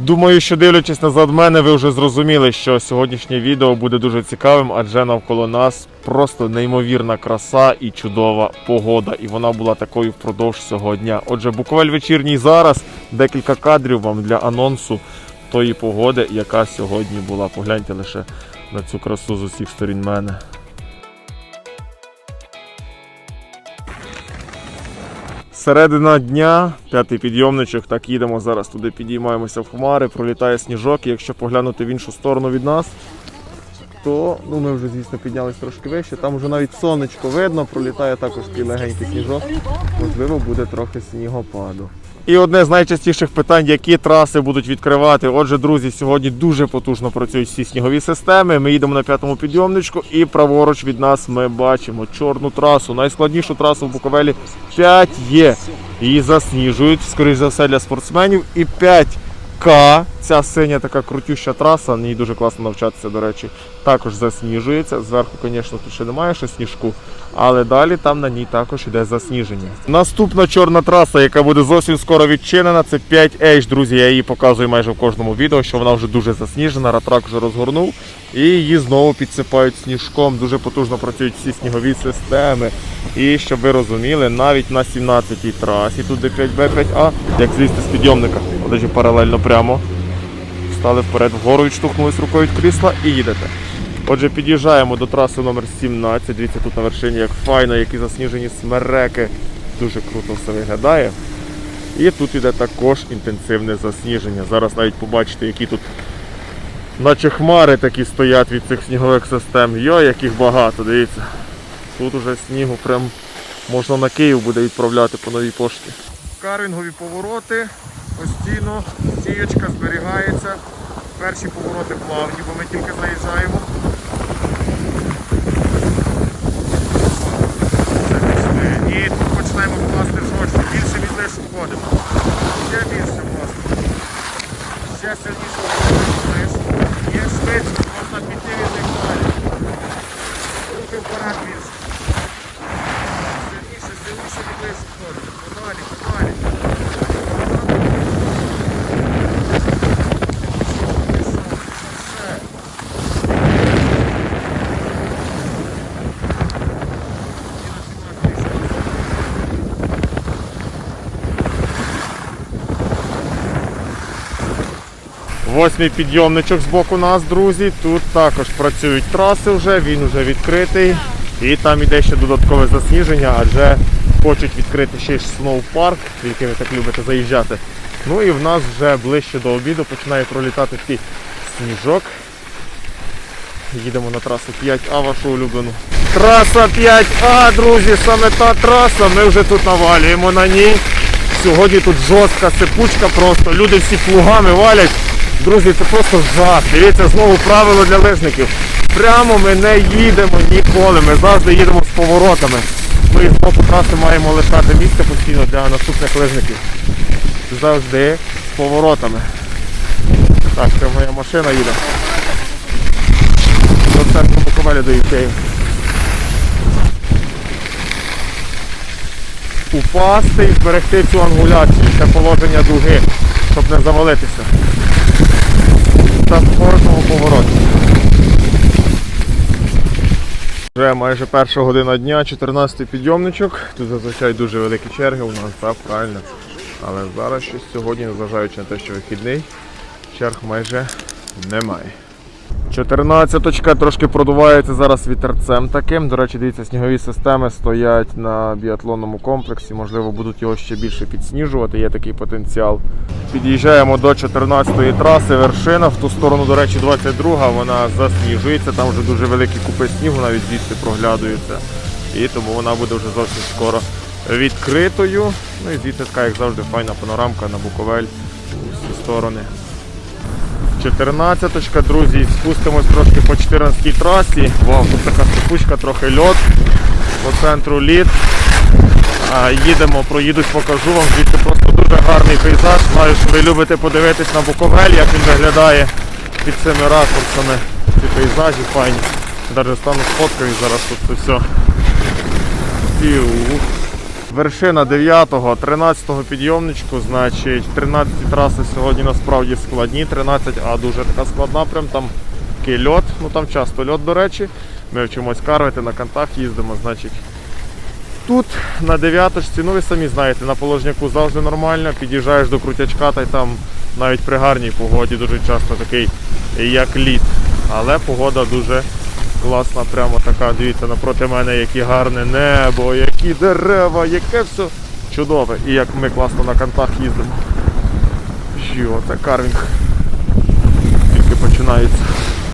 Думаю, що дивлячись назад мене, ви вже зрозуміли, що сьогоднішнє відео буде дуже цікавим, адже навколо нас просто неймовірна краса і чудова погода. І вона була такою впродовж цього дня. Отже, Буковель вечірній зараз. Декілька кадрів вам для анонсу тої погоди, яка сьогодні була. Погляньте лише на цю красу з усіх сторін мене. Середина дня, п'ятий підйомничок, так їдемо зараз туди, підіймаємося в хмари, пролітає сніжок. І якщо поглянути в іншу сторону від нас, то ну, ми вже, звісно, піднялись трошки вище. Там вже навіть сонечко видно, пролітає також такий легенький сніжок. Можливо, буде трохи снігопаду. І одне з найчастіших питань, які траси будуть відкривати. Отже, друзі, сьогодні дуже потужно працюють всі снігові системи. Ми їдемо на п'ятому підйомничку, і праворуч від нас ми бачимо чорну трасу. Найскладнішу трасу в Буковелі 5 є. Її засніжують, скоріш за все, для спортсменів. І 5К, ця синя така крутюща траса, на ній дуже класно навчатися, до речі, також засніжується. Зверху, звісно, тут ще немає ще сніжку, але далі там на ній також іде засніження. Наступна чорна траса, яка буде зовсім скоро відчинена, це 5H, друзі. Я її показую майже в кожному відео, що вона вже дуже засніжена. Ратрак вже розгорнув і її знову підсипають сніжком. Дуже потужно працюють всі снігові системи. І щоб ви розуміли, навіть на 17-й трасі, тут де 5Б5А, як злізти з підйомника, Подожди, паралельно прямо. Стали вперед вгору, відштовхнулись рукою від крісла і їдете. Отже, під'їжджаємо до траси номер 17. Дивіться, тут на вершині як файно, які засніжені смереки. Дуже круто все виглядає. І тут іде також інтенсивне засніження. Зараз навіть побачите, які тут наче хмари такі стоять від цих снігових систем. Йо, яких багато, дивіться. Тут уже снігу прям можна на Київ буде відправляти по новій пошті. Карвінгові повороти, постійно стієчка зберігається. Перші повороти плавні, бо ми тільки заїжджаємо. І тут починаємо класти жорстче. Більше від лишу входимо. Ще більше власне. Ще сильніше вниз. Є швидше, можна піти від них далі. Руки вперед більше. Сильніше, сильніше від лишу входимо. Подалі, подалі. Восьмий підйомничок з боку нас, друзі. Тут також працюють траси вже, він вже відкритий. І там іде ще додаткове засніження, адже хочуть відкрити ще й сноупарк, в який ви так любите заїжджати. Ну і в нас вже ближче до обіду починає пролітати такий сніжок. Їдемо на трасу 5А, вашу улюблену. Траса 5А, друзі, саме та траса. Ми вже тут навалюємо на ній. Сьогодні тут жорстка сипучка просто. Люди всі плугами валять. Друзі, це просто жах. Дивіться, знову правило для лижників. Прямо ми не їдемо ніколи. Ми завжди їдемо з поворотами. Ми з боку траси маємо лишати місце постійно для наступних лижників. Завжди з поворотами. Так, це моя машина їде. До центру Буковеля до Ікеї. Упасти і зберегти цю ангуляцію, це положення дуги, щоб не завалитися. Та в повороті. Вже майже перша година дня, 14 підйомничок. Тут зазвичай дуже великі черги у нас, так, правильно. Але зараз щось сьогодні, незважаючи на те, що вихідний, черг майже немає. 14 трошки продувається зараз вітерцем таким. До речі, дивіться, снігові системи стоять на біатлонному комплексі. Можливо, будуть його ще більше підсніжувати, є такий потенціал. Під'їжджаємо до 14-ї траси, вершина. В ту сторону, до речі, 22-га, вона засніжується. Там вже дуже великі купи снігу навіть звідси проглядуються. І тому вона буде вже зовсім скоро відкритою. Ну і звідси така, як завжди, файна панорамка на Буковель у всі сторони. 14 друзі, спустимось трошки по 14 трасі. Вау, тут така степучка, трохи льот, по центру лід. Їдемо, проїдусь, покажу вам. Звідси просто дуже гарний пейзаж. Знаю, що ви любите подивитись на Буковель, як він виглядає під цими ракурсами. Ці пейзажі файні. Навіть стану сфоткаю зараз тут це все. І. Вершина 9-го, 13-го підйомничку, значить 13 траси сьогодні насправді складні, 13, а дуже така складна, прям там такий льот, ну там часто льот, до речі. Ми вчимось карвити, на кантах їздимо, значить. Тут на дев'яточці, ну ви самі знаєте, на положняку завжди нормально, під'їжджаєш до крутячка, та й там навіть при гарній погоді дуже часто такий як лід. Але погода дуже класна, прямо така. Дивіться, напроти мене яке гарне небо, які дерева, яке все чудове. І як ми класно на кантах їздимо. Що, це карвінг тільки починається.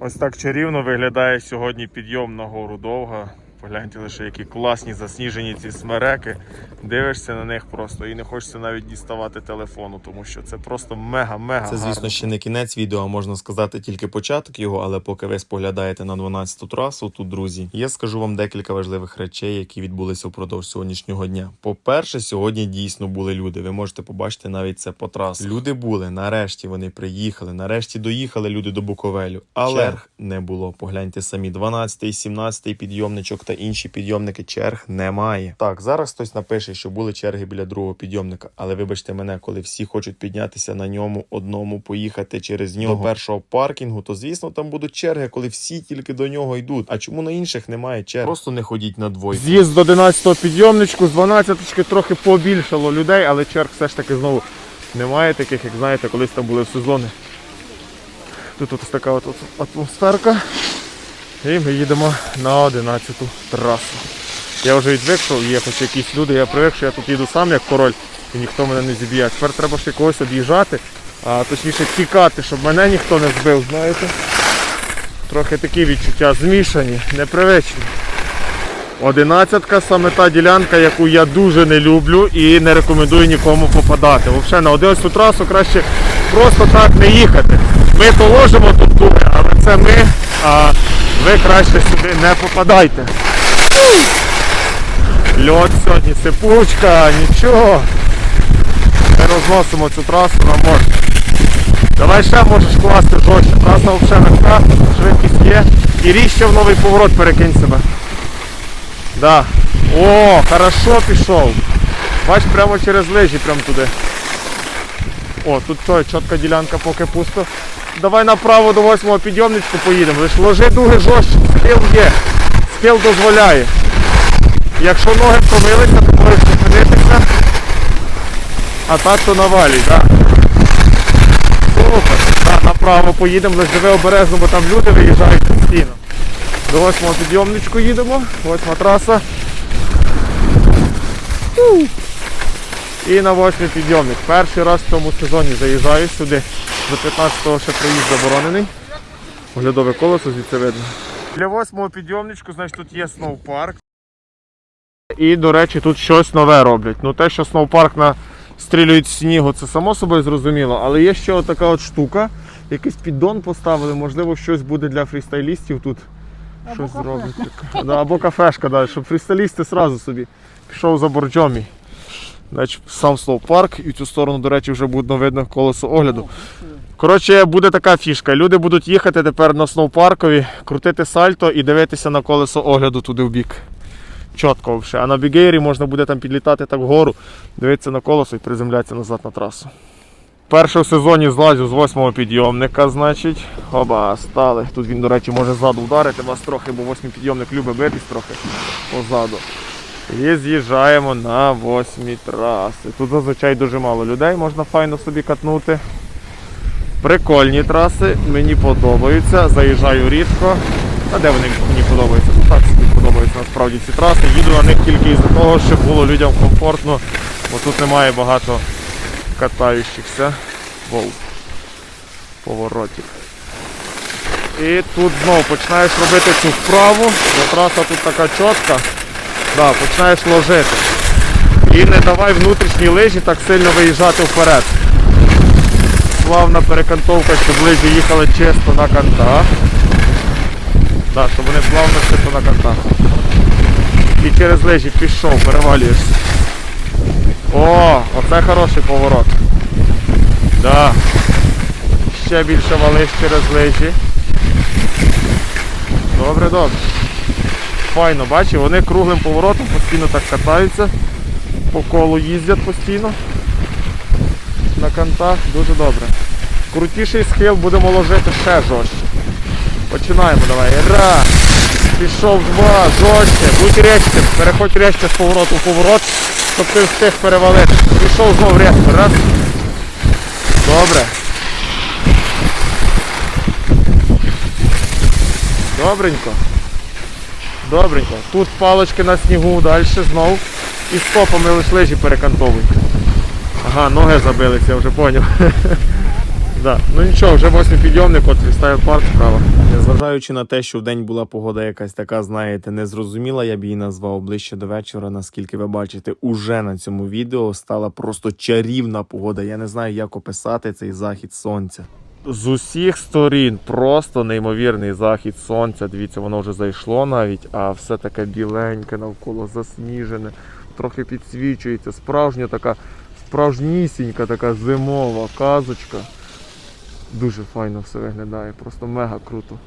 Ось так чарівно виглядає сьогодні підйом на гору довга. Погляньте лише, які класні засніжені ці смереки. Дивишся на них просто і не хочеться навіть діставати телефону, тому що це просто мега-мега. Це, звісно, гарно. ще не кінець відео, а можна сказати тільки початок його, але поки ви споглядаєте на 12-ту трасу, тут, друзі, я скажу вам декілька важливих речей, які відбулися впродовж сьогоднішнього дня. По-перше, сьогодні дійсно були люди. Ви можете побачити навіть це по трасі. Люди були, нарешті вони приїхали, нарешті доїхали люди до Буковелю. Але черг не було. Погляньте самі, 12-й, 17-й підйомничок та інші підйомники черг немає. Так, зараз хтось напише, що були черги біля другого підйомника, але вибачте мене, коли всі хочуть піднятися на ньому одному, поїхати через нього до першого паркінгу, то звісно там будуть черги, коли всі тільки до нього йдуть. А чому на інших немає черг? Просто не ходіть на двойку. З'їзд до 11-го підйомничку, з 12-очки трохи побільшало людей, але черг все ж таки знову немає таких, як знаєте, колись там були в сезони. Тут ось така от атмосферка. І ми їдемо на 11-ту трасу. Я вже відвик, що є хоч якісь люди, я привик, що я тут їду сам як король і ніхто мене не зіб'є. Тепер треба ще когось об'їжджати, а точніше тікати, щоб мене ніхто не збив, знаєте. Трохи такі відчуття змішані, непривичні. Одинадцятка саме та ділянка, яку я дуже не люблю і не рекомендую нікому попадати. Взагалі на 11 трасу краще просто так не їхати. Ми то ложимо тут дури, але це ми, а ви краще сюди не попадайте. Льот сьогодні, сипучка, нічого. Ми розносимо цю трасу на море. Давай ще можеш класти жорстче. Траса взагалі легка, швидкість є. І ріжче в новий поворот перекинь себе. Да. О, хорошо пішов. Бач, прямо через лижі, прямо туди. О, тут чітка ділянка, поки пусто. Давай направо до восьмого підйомничку поїдемо. Ложи дуги жорстче, схил є. Схил дозволяє. Якщо ноги втомилися, то можеш зупинитися. А так то навалюй, так. Супер. Так, направо поїдемо, лише диви обережно, бо там люди виїжджають постійно. До восьмого підйомничку їдемо, восьма траса. І на восьмий підйомник. Перший раз в цьому сезоні заїжджаю сюди. До 15-го ще проїзд заборонений. Оглядове колесо звідси видно. Для восьмого підйомничку, значить, тут є сноупарк. І, до речі, тут щось нове роблять. Ну те, що сноупарк на стрілюють з снігу, це само собою зрозуміло. Але є ще така от штука. Якийсь піддон поставили, можливо, щось буде для фрістайлістів тут. щось зроблять. Да, або кафешка, да, щоб фрістайлісти одразу собі пішов за борджомі. Значить, сам сноупарк і в цю сторону, до речі, вже буде видно колесо огляду. Коротше, буде така фішка. Люди будуть їхати тепер на сноупаркові, крутити сальто і дивитися на колесо огляду туди в бік. Чітко взагалі. А на бігейрі можна буде там підлітати так вгору, дивитися на колесо і приземлятися назад на трасу. Перший в сезоні злазю з восьмого підйомника, значить. Оба, стали. Тут він, до речі, може ззаду вдарити вас трохи, бо восьмий підйомник любить битись трохи позаду. І з'їжджаємо на восьмі траси. Тут зазвичай дуже мало людей, можна файно собі катнути. Прикольні траси, мені подобаються. Заїжджаю рідко. А де вони мені подобаються? Ну так собі подобаються насправді ці траси. Їду на них тільки із-за того, щоб було людям комфортно, бо тут немає багато катаючихся вол поворотів. І тут знову починаєш робити цю вправу, бо траса тут така чітка. Да, починаєш ложити. І не давай внутрішній лижі так сильно виїжджати вперед. Плавна перекантовка, щоб лижі їхали чисто на кантах. Да, щоб вони плавно чисто на кантах. І через лижі пішов, перевалюєшся. О, оце хороший поворот. Да. Ще більше валиш через лижі. Добре, добре. Файно, бачиш, вони круглим поворотом постійно так катаються. по колу їздять постійно. На кантах дуже добре. Крутіший схил будемо ложити ще жорстче. Починаємо давай. Раз. Пішов два, жорстче, будь резче, переходь резче з повороту в поворот, щоб ти встиг перевалити. Пішов знов резко. Раз. Добре. Добренько. Добренько. Тут палочки на снігу, далі знов. І стопами лиш лижі перекантовуй. Ага, ноги забилися, я вже зрозумів. Да. Ну нічого, вже восьмий підйомник, от фрістайл парк справа. Незважаючи на те, що в день була погода якась така, знаєте, незрозуміла, я б її назвав ближче до вечора. Наскільки ви бачите, уже на цьому відео стала просто чарівна погода. Я не знаю, як описати цей захід сонця. З усіх сторін просто неймовірний захід сонця. Дивіться, воно вже зайшло навіть, а все таке біленьке навколо засніжене, трохи підсвічується. Справжня така, справжнісінька така зимова казочка. Дуже файно все виглядає, просто мега круто.